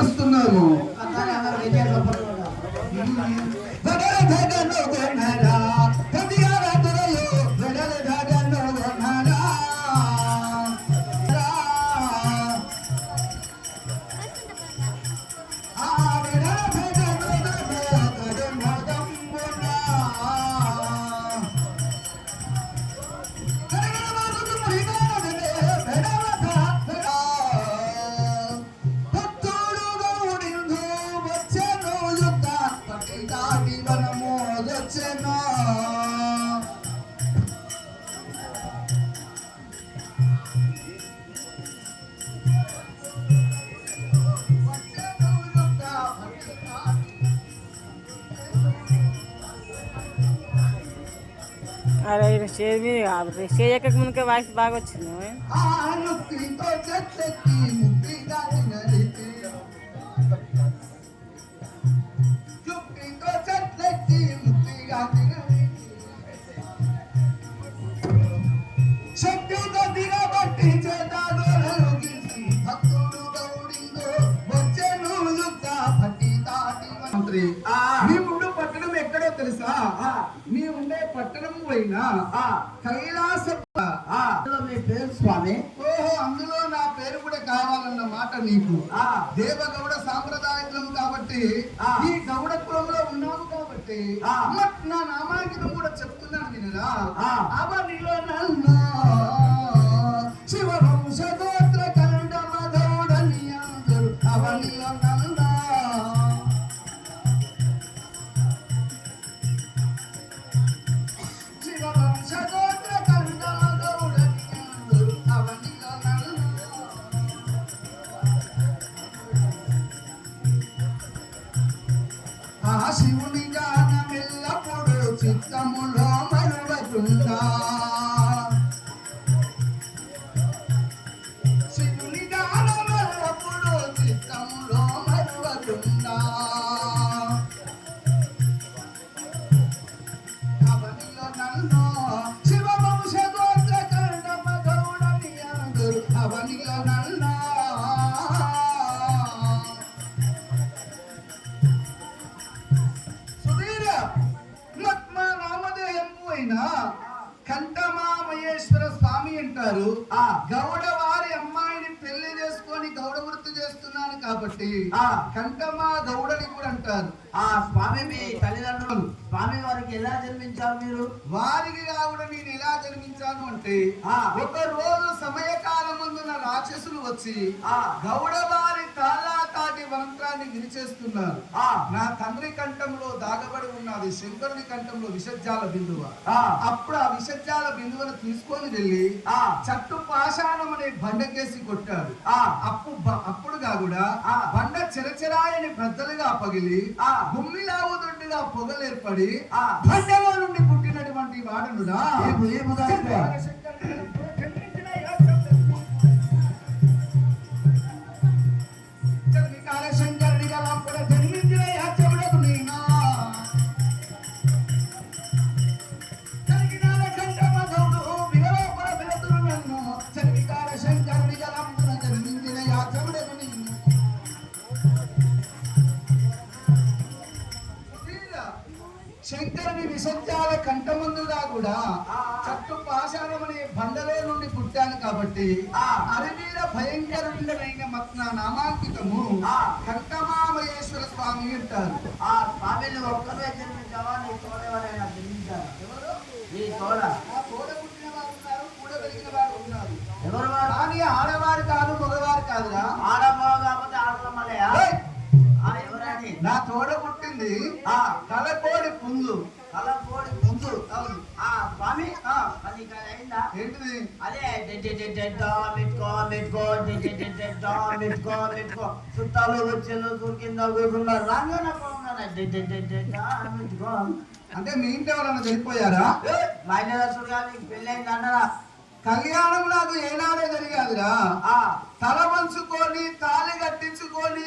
పరుస్తున్నాము अरे से भी आप से एक एक मन के वाइस बागो छिनो है। आ तो जत की తెలుసా? మీ ఉండే పట్టణం పోయినా కైలాస మీ పేరు స్వామి? ఓహో అందులో నా పేరు కూడా కావాలన్న మాట నీకు. దేవగౌడ సాంప్రదాయం కాబట్టి ఈ గౌడ కులంలో ఉన్నాను కాబట్టి నా నామాంకితం కూడా చెప్తున్నాను వినరా? అవనిలో నన్ను சித்தமோ నామధేయము అయిన కంఠమామయేశ్వర స్వామి అంటారు ఆ గౌడ వారి అమ్మాయిని పెళ్ళి చేసుకొని గౌడ వృత్తి చేస్తున్నాను కాబట్టి ఆ కంఠమా గౌడని కూడా అంటారు ఆ స్వామి మీ తల్లిదండ్రులు స్వామి వారికి ఎలా జన్మించారు మీరు వారికి కావున నేను ఎలా జన్మించాను అంటే ఆ. ఒక రోజు సమయకాలమందున రాక్షసులు వచ్చి ఆ. గౌడ వారి తాళాతాటి మంత్రాన్ని విరిచేస్తున్నారు ఆ. నా తండ్రి కంఠంలో దాగబడి ఉన్నది శంకరుని కంఠంలో విషజ్జాల బిందువ. అప్పుడు ఆ విషజ్జాల బిందువును తీసుకొని వెళ్ళి ఆ. చట్టు పాషాణం అనే బండకేసి కొట్టాడు ఆ. అప్పు అప్పుడుగా కూడా ఆ. బండ చెరచెరాయని బద్దలుగా పగిలి ఆ. గుమ్మిలావు దొడ్డుగా పొగలేర్పడి ఆ. బండలో నుండి పుట్టినటువంటి వాడనురా విసర్జాల కంఠమందుగా కూడా చట్టు పాషాణం అనే బండలో నుండి పుట్టాను కాబట్టి అరవీర భయంకరుడైన మత్న నామాంకితము కంఠమామయేశ్వర స్వామి అంటారు. ఆ స్వామిని ఒక్కరే జన్మించావా? నీ తోడ ఎవరైనా జన్మించారా నీ తోడ? తలకోడి పుంజు. అలా పోడి ముందు అవును. ఆ స్వామి? ఆ. అది అయిందా? ఏంటిది? అదే డా మిట్కో మిట్కో చుట్టాలు వచ్చేలు దూకిందా కూర్చున్నారు రాగాన మిట్కో అంటే మీ ఇంటి ఎవరన్నా చనిపోయారా? మా ఇంటి రాసుడు కానీ పెళ్ళైంది అన్నరా? కళ్యాణం నాకు ఏనాడే జరిగాదిరా? ఆ. తల వంచుకొని తాళి కట్టించుకొని